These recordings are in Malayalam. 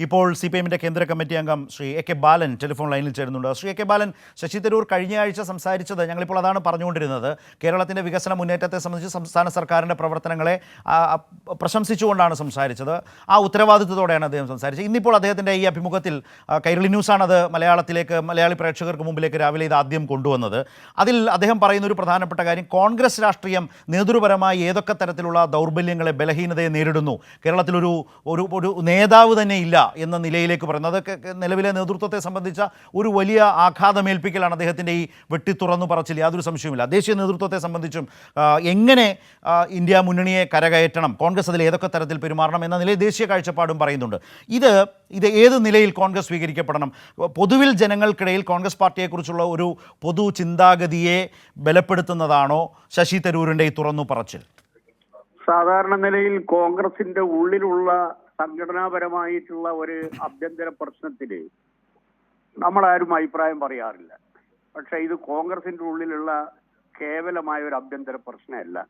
ഇപ്പോൾ സി പി എമ്മിന്റെ കേന്ദ്ര കമ്മിറ്റി അംഗം Shri A K Balan telephone ലൈനിൽ ചേരുന്നുണ്ട്. ശ്രീ എ കെ ബാലൻ ശശി തരൂർ കഴിഞ്ഞ ആഴ്ച സംസാരിച്ചത് ഞങ്ങളിപ്പോൾ അതാണ് പറഞ്ഞുകൊണ്ടിരുന്നത്. കേരളത്തിന്റെ വികസന മുന്നേറ്റത്തെ സംബന്ധിച്ച് സംസ്ഥാന സർക്കാരിന്റെ പ്രവർത്തനങ്ങളെ പ്രശംസിച്ചുകൊണ്ടാണ് സംസാരിച്ചത്. ആ ഉത്തരവാദിത്വത്തോടെയാണ് അദ്ദേഹം സംസാരിച്ചത്. ഇന്നിപ്പോൾ അദ്ദേഹത്തിന്റെ ഈ അഭിമുഖത്തിൽ കൈരളി ന്യൂസാണ് അത് മലയാളത്തിലേക്ക് മലയാളി പ്രേക്ഷകർക്ക് മുമ്പിലേക്ക് രാവിലെ ഇത് ആദ്യം കൊണ്ടുവന്നത്. അതിൽ അദ്ദേഹം പറയുന്ന ഒരു പ്രധാനപ്പെട്ട കാര്യം കോൺഗ്രസ് രാഷ്ട്രീയം നേതൃപരമായി ഏതൊക്കെ തരത്തിലുള്ള ദൗർബല്യങ്ങളെ ബലഹീനതയെ നേരിടുന്നു? കേരളത്തിലൊരു ഒരു ഒരു നേതാവ് തന്നെ ഇല്ല. എന്ന നിലയിലേക്ക് പറയുന്നത് അതൊക്കെ നിലവിലെ നേതൃത്വത്തെ സംബന്ധിച്ച ഒരു വലിയ ആഘാതമേൽപ്പിക്കലാണ് അദ്ദേഹത്തിന്റെ ഈ വെട്ടിത്തുറന്നു പറച്ചിൽ. യാതൊരു സംശയവുമില്ല. ദേശീയ നേതൃത്വത്തെ സംബന്ധിച്ചും എങ്ങനെ ഇന്ത്യ മുന്നണിയെ കരകയറ്റണം കോൺഗ്രസ് അതിൽ ഏതൊക്കെ തരത്തിൽ പെരുമാറണം എന്ന നിലയിൽ ദേശീയ കാഴ്ചപ്പാടും പറയുന്നുണ്ട്. ഇത് ഇത് ഏത് നിലയിൽ കോൺഗ്രസ് സ്വീകരിക്കപ്പെടണം? പൊതുവിൽ ജനങ്ങൾക്കിടയിൽ കോൺഗ്രസ് പാർട്ടിയെക്കുറിച്ചുള്ള ഒരു പൊതു ചിന്താഗതിയെ ബലപ്പെടുത്തുന്നതാണോ ശശി തരൂരിന്റെ ഈ തുറന്നു പറച്ചിൽ? സാധാരണ നിലയിൽ കോൺഗ്രസിന്റെ ഉള്ളിലുള്ള സംഘടനാപരമായിട്ടുള്ള ഒരു ആഭ്യന്തര പ്രശ്നത്തിൽ നമ്മളാരും അഭിപ്രായം പറയാറില്ല. പക്ഷെ ഇത് കോൺഗ്രസിന്റെ ഉള്ളിലുള്ള കേവലമായ ഒരു ആഭ്യന്തര പ്രശ്നമല്ല.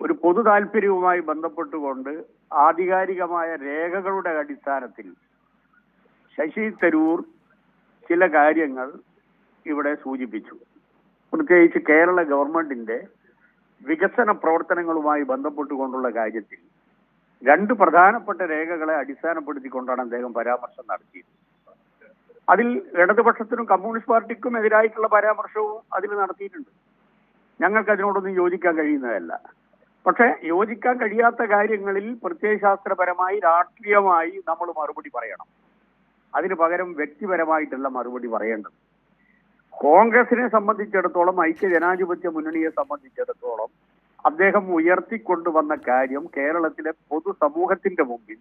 ഒരു പൊതു താല്പര്യവുമായി ബന്ധപ്പെട്ടുകൊണ്ട് ആധികാരികമായ രേഖകളുടെ അടിസ്ഥാനത്തിൽ ശശി തരൂർ ചില കാര്യങ്ങൾ ഇവിടെ സൂചിപ്പിച്ചു. പ്രത്യേകിച്ച് കേരള ഗവൺമെന്റിന്റെ വികസന പ്രവർത്തനങ്ങളുമായി ബന്ധപ്പെട്ടുകൊണ്ടുള്ള കാര്യത്തിൽ രണ്ട് പ്രധാനപ്പെട്ട രേഖകളെ അടിസ്ഥാനപ്പെടുത്തിക്കൊണ്ടാണ് അദ്ദേഹം പരാമർശം നടത്തിയത്. അതിൽ ഇടതുപക്ഷത്തിനും കമ്മ്യൂണിസ്റ്റ് പാർട്ടിക്കും എതിരായിട്ടുള്ള പരാമർശവും അതിൽ നടത്തിയിട്ടുണ്ട്. ഞങ്ങൾക്ക് അതിനോടൊന്നും യോജിക്കാൻ കഴിയുന്നതല്ല. പക്ഷെ യോജിക്കാൻ കഴിയാത്ത കാര്യങ്ങളിൽ പ്രത്യയശാസ്ത്രപരമായി രാഷ്ട്രീയമായി നമ്മൾ മറുപടി പറയണം. അതിന് പകരം വ്യക്തിപരമായിട്ടുള്ള മറുപടി പറയേണ്ടത്. കോൺഗ്രസിനെ സംബന്ധിച്ചിടത്തോളം ഐക്യ ജനാധിപത്യ മുന്നണിയെ സംബന്ധിച്ചിടത്തോളം അദ്ദേഹം ഉയർത്തിക്കൊണ്ടുവന്ന കാര്യം കേരളത്തിലെ പൊതുസമൂഹത്തിന്റെ മുമ്പിൽ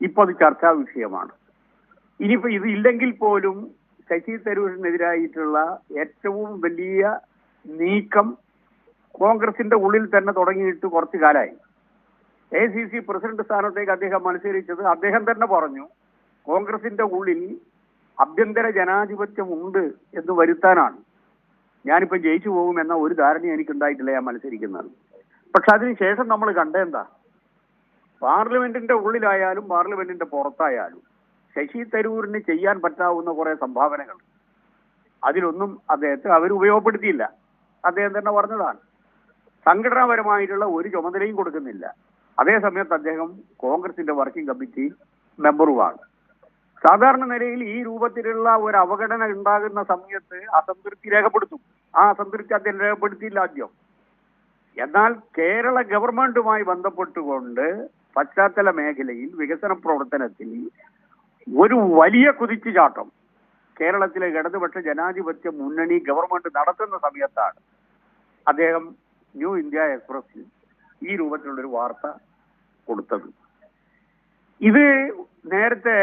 ഇപ്പോൾ അത് ചർച്ചാ വിഷയമാണ്. ഇനിയിപ്പോ ഇത് ഇല്ലെങ്കിൽ പോലും ശശി തരൂരിനെതിരായിട്ടുള്ള ഏറ്റവും വലിയ നീക്കം കോൺഗ്രസിന്റെ ഉള്ളിൽ തന്നെ തുടങ്ങിയിട്ട് കുറച്ചു കാലമായി. എ സി സി പ്രസിഡന്റ് സ്ഥാനത്തേക്ക് അദ്ദേഹം മത്സരിച്ചത് അദ്ദേഹം തന്നെ പറഞ്ഞു കോൺഗ്രസിന്റെ ഉള്ളിൽ അഭ്യന്തര ജനാധിപത്യം ഉണ്ട് എന്ന് വരുത്താനാണ്. ഞാനിപ്പോ ജയിച്ചു പോകുമെന്ന ഒരു ധാരണ എനിക്കുണ്ടായിട്ടില്ല ഞാൻ മത്സരിക്കുന്നത്. പക്ഷെ അതിനുശേഷം നമ്മൾ കണ്ടെന്താ പാർലമെന്റിന്റെ ഉള്ളിലായാലും പാർലമെന്റിന്റെ പുറത്തായാലും ശശി തരൂരിന് ചെയ്യാൻ പറ്റാവുന്ന കുറെ സംഭാവനകൾ. അതിലൊന്നും അദ്ദേഹത്തെ അവർ ഉപയോഗപ്പെടുത്തിയില്ല. അദ്ദേഹം തന്നെ പറഞ്ഞതാണ്. സംഘടനാപരമായിട്ടുള്ള ഒരു ചുമതലയും കൊടുക്കുന്നില്ല. അതേസമയത്ത് അദ്ദേഹം കോൺഗ്രസിന്റെ വർക്കിംഗ് കമ്മിറ്റി മെമ്പറുമാണ്. സാധാരണ നിലയിൽ ഈ രൂപത്തിലുള്ള ഒരു അവഗണന ഉണ്ടാകുന്ന സമയത്ത് അസംതൃപ്തി രേഖപ്പെടുത്തും. ആ അസംതൃപ്തി അദ്ദേഹം രേഖപ്പെടുത്തിയില്ല ആദ്യം. എന്നാൽ കേരള ഗവൺമെന്റുമായി ബന്ധപ്പെട്ടുകൊണ്ട് പശ്ചാത്തല മേഖലയിൽ വികസന പ്രവർത്തനത്തിൽ ഒരു വലിയ കുതിച്ചുചാട്ടം. കേരളത്തിലെ ഇടതുപക്ഷ ജനാധിപത്യ മുന്നണി ഗവൺമെന്റ് നടത്തുന്ന സമയത്താണ് അദ്ദേഹം ന്യൂ ഇന്ത്യ എക്സ്പ്രസിൽ ഈ രൂപത്തിലുള്ളൊരു വാർത്ത കൊടുത്തത്. ഇത് നേരത്തെ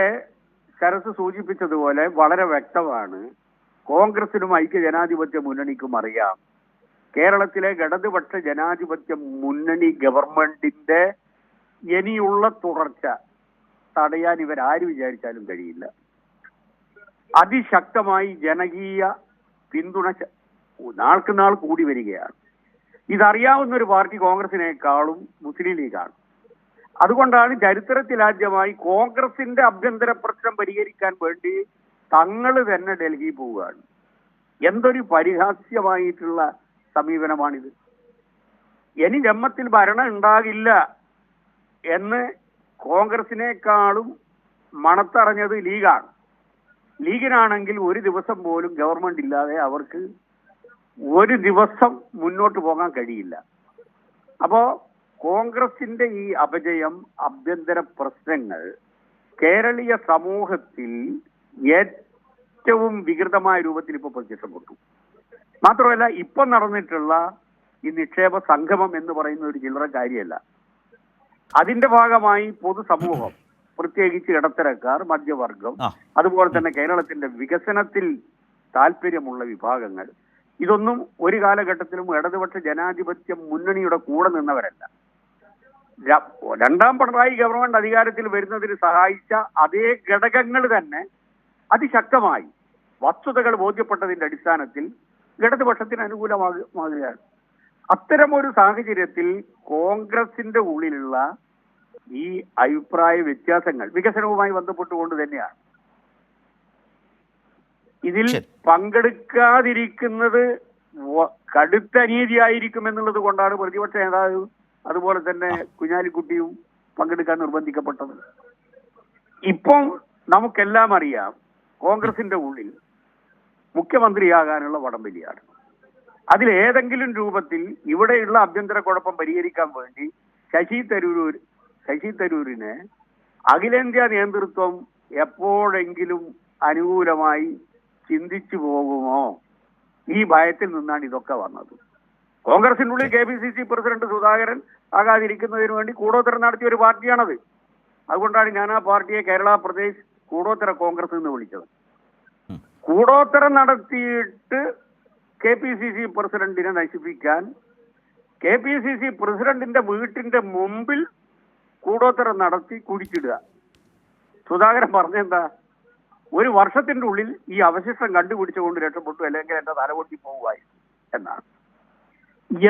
ശരസ് സൂചിപ്പിച്ചതുപോലെ വളരെ വ്യക്തമാണ്. കോൺഗ്രസിനും ഐക്യ ജനാധിപത്യ മുന്നണിക്കും അറിയാം. കേരളത്തിലെ ഇടതുപക്ഷ ജനാധിപത്യ മുന്നണി ഗവൺമെന്റിന്റെ ഇനിയുള്ള തുടർച്ച തടയാൻ ഇവർ ആര് വിചാരിച്ചാലും കഴിയില്ല. അതിശക്തമായി ജനകീയ പിന്തുണ നാൾക്ക് നാൾ കൂടി വരികയാണ്. ഇതറിയാവുന്ന ഒരു പാർട്ടി കോൺഗ്രസിനേക്കാളും മുസ്ലിം ലീഗാണ്. അതുകൊണ്ടാണ് ചരിത്രത്തിലാദ്യമായി കോൺഗ്രസിന്റെ ആഭ്യന്തര പ്രശ്നം പരിഹരിക്കാൻ വേണ്ടി തങ്ങൾ തന്നെ ഡൽഹി പോവുകയാണ്. എന്തൊരു പരിഹാസ്യമായിട്ടുള്ള സമീപനമാണിത്. ഇനി ജമ്മത്തിൽ ഭരണം ഉണ്ടാകില്ല എന്ന് കോൺഗ്രസിനേക്കാളും മണത്തറിഞ്ഞത് ലീഗാണ്. ലീഗിനാണെങ്കിൽ ഒരു ദിവസം പോലും ഗവൺമെന്റ് ഇല്ലാതെ അവർക്ക് ഒരു ദിവസം മുന്നോട്ട് പോകാൻ കഴിയില്ല. അപ്പോ കോൺഗ്രസിന്റെ ഈ അപജയം ആഭ്യന്തര പ്രശ്നങ്ങൾ കേരളീയ സമൂഹത്തിൽ ഏറ്റവും വികൃതമായ രൂപത്തിൽ ഇപ്പോൾ പ്രത്യക്ഷപ്പെട്ടു മാത്രമല്ല ഇപ്പൊ നടന്നിട്ടുള്ള ഈ നിക്ഷേപ സംഗമം എന്ന് പറയുന്ന ഒരു ചില്ലറ കാര്യമല്ല. അതിന്റെ ഭാഗമായി പൊതുസമൂഹം പ്രത്യേകിച്ച് ഇടത്തരക്കാർ മധ്യവർഗം അതുപോലെ തന്നെ കേരളത്തിന്റെ വികസനത്തിൽ താല്പര്യമുള്ള വിഭാഗങ്ങൾ ഇതൊന്നും ഒരു കാലഘട്ടത്തിലും ഇടതുപക്ഷ ജനാധിപത്യ മുന്നണിയുടെ കൂടെ നിന്നവരല്ല. രണ്ടാം പിണറായി ഗവൺമെന്റ് അധികാരത്തിൽ വരുന്നതിന് സഹായിച്ച അതേ ഘടകങ്ങൾ തന്നെ അതിശക്തമായി വസ്തുതകൾ ബോധ്യപ്പെട്ടതിന്റെ അടിസ്ഥാനത്തിൽ ഇടതുപക്ഷത്തിന് അനുകൂലമാകുകയാണ് അത്തരമൊരു സാഹചര്യത്തിൽ കോൺഗ്രസിന്റെ ഉള്ളിലുള്ള ഈ അഭിപ്രായ വ്യത്യാസങ്ങൾ വികസനവുമായി ബന്ധപ്പെട്ടുകൊണ്ട് തന്നെയാണ്. ഇതിൽ. പങ്കെടുക്കാതിരിക്കുന്നത് കടുത്ത അനീതിയായിരിക്കും എന്നുള്ളത് കൊണ്ടാണ് പ്രതിപക്ഷ നേതാവ് അതുപോലെ തന്നെ കുഞ്ഞാലിക്കുട്ടിയും പങ്കെടുക്കാൻ നിർബന്ധിക്കപ്പെട്ടത്. ഇപ്പം നമുക്കെല്ലാം അറിയാം കോൺഗ്രസിന്റെ ഉള്ളിൽ മുഖ്യമന്ത്രിയാകാനുള്ള വടംവലിയാണ്. അതിലേതെങ്കിലും രൂപത്തിൽ ഇവിടെയുള്ള ആഭ്യന്തര കുഴപ്പം പരിഹരിക്കാൻ വേണ്ടി ശശി തരൂർ ശശി തരൂരിനെ അഖിലേന്ത്യാ നേതൃത്വം എപ്പോഴെങ്കിലും അനുകൂലമായി ചിന്തിച്ചു പോകുമോ? ഈ ഭയത്തിൽ നിന്നാണ് ഇതൊക്കെ വന്നത്. കോൺഗ്രസിനുള്ളിൽ K P C C president Sudhakaran ആകാതിരിക്കുന്നതിന് വേണ്ടി കൂടോത്തരം നടത്തിയ ഒരു പാർട്ടിയാണത്. അതുകൊണ്ടാണ് ഞാൻ ആ പാർട്ടിയെ കേരള പ്രദേശ് കൂടോത്തര കോൺഗ്രസ് എന്ന് വിളിച്ചത്. കൂടോത്തരം നടത്തിയിട്ട് കെ പി സി സി പ്രസിഡന്റിനെ നശിപ്പിക്കാൻ കെ പി സി സി പ്രസിഡന്റിന്റെ വീട്ടിന്റെ മുമ്പിൽ കൂടോത്തരം നടത്തി കുഴിച്ചിടുക സുധാകരൻ പറഞ്ഞെന്താ? ഒരു വർഷത്തിന്റെ ഉള്ളിൽ ഈ അവശിഷ്ടം കണ്ടുപിടിച്ചുകൊണ്ട് രക്ഷപ്പെട്ടു അല്ലെങ്കിൽ എന്റെ തലപൊട്ടി പോവുമായി എന്നാണ്.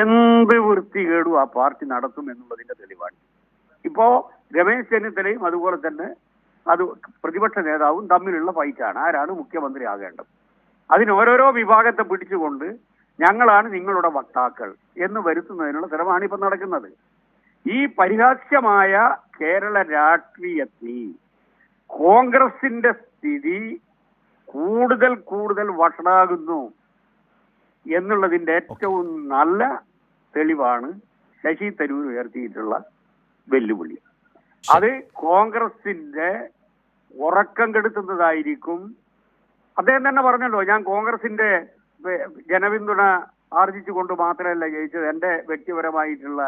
എന്ത് വൃത്തികേടും ആ പാർട്ടി നടത്തും എന്നുള്ളതിന്റെ തെളിവാണ്. ഇപ്പോ രമേശ് ചെന്നിത്തലയും അതുപോലെ തന്നെ അത് പ്രതിപക്ഷ നേതാവും തമ്മിലുള്ള ഫൈറ്റാണ് ആരാണ് മുഖ്യമന്ത്രി ആകേണ്ടത് അതിന് ഓരോരോ വിഭാഗത്തെ പിടിച്ചുകൊണ്ട് ഞങ്ങളാണ് നിങ്ങളുടെ വക്താക്കൾ എന്ന് വരുത്തുന്നതിനുള്ള ശ്രമമാണ് ഇപ്പൊ നടക്കുന്നത്. ഈ പരിഹാസ്യമായ കേരള രാഷ്ട്രീയത്തിൽ കോൺഗ്രസിന്റെ സ്ഥിതി കൂടുതൽ കൂടുതൽ വഷളാകുന്നു എന്നുള്ളതിന്റെ ഏറ്റവും നല്ല തെളിവാണ് ശശി തരൂർ ഉയർത്തിയിട്ടുള്ള വെല്ലുവിളി. അത് കോൺഗ്രസിന്റെ ഉറക്കം കെടുത്തുന്നതായിരിക്കും. അദ്ദേഹം തന്നെ പറഞ്ഞല്ലോ ഞാൻ കോൺഗ്രസിന്റെ ജനപിന്തുണ ആർജിച്ചുകൊണ്ട് മാത്രമല്ല ജയിച്ചത് എന്റെ വ്യക്തിപരമായിട്ടുള്ള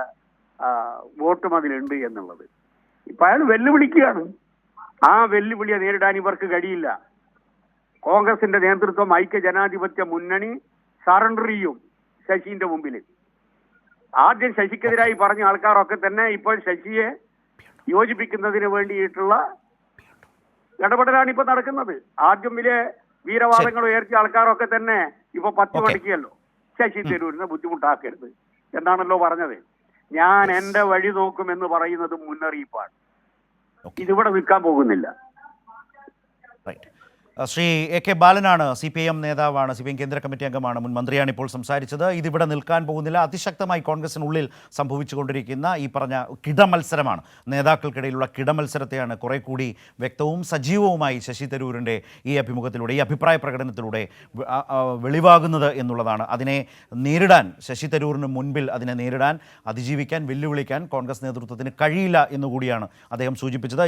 വോട്ടും അതിലുണ്ട് എന്നുള്ളത്. ഇപ്പൊ അയാൾ വെല്ലുവിളിക്കുകയാണ്. ആ വെല്ലുവിളിയെ നേരിടാൻ ഇവർക്ക് കഴിയില്ല. കോൺഗ്രസിന്റെ നേതൃത്വം ഐക്യ ജനാധിപത്യ മുന്നണി സറണ്ടർ ചെയ്യും ശശിന്റെ മുമ്പിൽ ആദ്യം ശശിക്കെതിരായി പറഞ്ഞ ആൾക്കാരൊക്കെ തന്നെ ഇപ്പോൾ ശശിയെ യോജിപ്പിക്കുന്നതിന് വേണ്ടിയിട്ടുള്ള ഇടപെടലാണ് ഇപ്പൊ നടക്കുന്നത്. ആദ്യം വലിയ വീരവാദങ്ങൾ ഉയർത്തിയ ആൾക്കാരൊക്കെ തന്നെ ഇപ്പൊ പത്ത്. മണിക്കല്ലോ ശശി തരൂരിനെ ബുദ്ധിമുട്ടാക്കരുത്. എന്നാണല്ലോ പറഞ്ഞത്? ഞാൻ എന്റെ വഴി നോക്കും എന്ന് പറയുന്നത് മുന്നറിയിപ്പാണ്. ഇതിവിടെ നിൽക്കാൻ പോകുന്നില്ല. ശ്രീ എ കെ ബാലനാണ് സി പി എം നേതാവാണ് സി പി എം കേന്ദ്ര കമ്മിറ്റി അംഗമാണ് മുൻ മന്ത്രിയാണ് ഇപ്പോൾ സംസാരിച്ചത്. ഇതിവിടെ നിൽക്കാൻ പോകുന്നില്ല. അതിശക്തമായി കോൺഗ്രസിനുള്ളിൽ സംഭവിച്ചുകൊണ്ടിരിക്കുന്ന ഈ പറഞ്ഞ കിടമത്സരമാണ്. നേതാക്കൾക്കിടയിലുള്ള കിടമത്സരത്തെയാണ് കുറെ കൂടി വ്യക്തവും സജീവവുമായി ശശി തരൂരിന്റെ ഈ അഭിമുഖത്തിലൂടെ ഈ അഭിപ്രായ പ്രകടനത്തിലൂടെ വെളിവാകുന്നത് എന്നുള്ളതാണ്. അതിനെ നേരിടാൻ ശശി തരൂരിന് മുൻപിൽ അതിനെ നേരിടാൻ അതിജീവിക്കാൻ വെല്ലുവിളിക്കാൻ കോൺഗ്രസ് നേതൃത്വത്തിന് കഴിയില്ല എന്നുകൂടിയാണ് അദ്ദേഹം സൂചിപ്പിച്ചത്.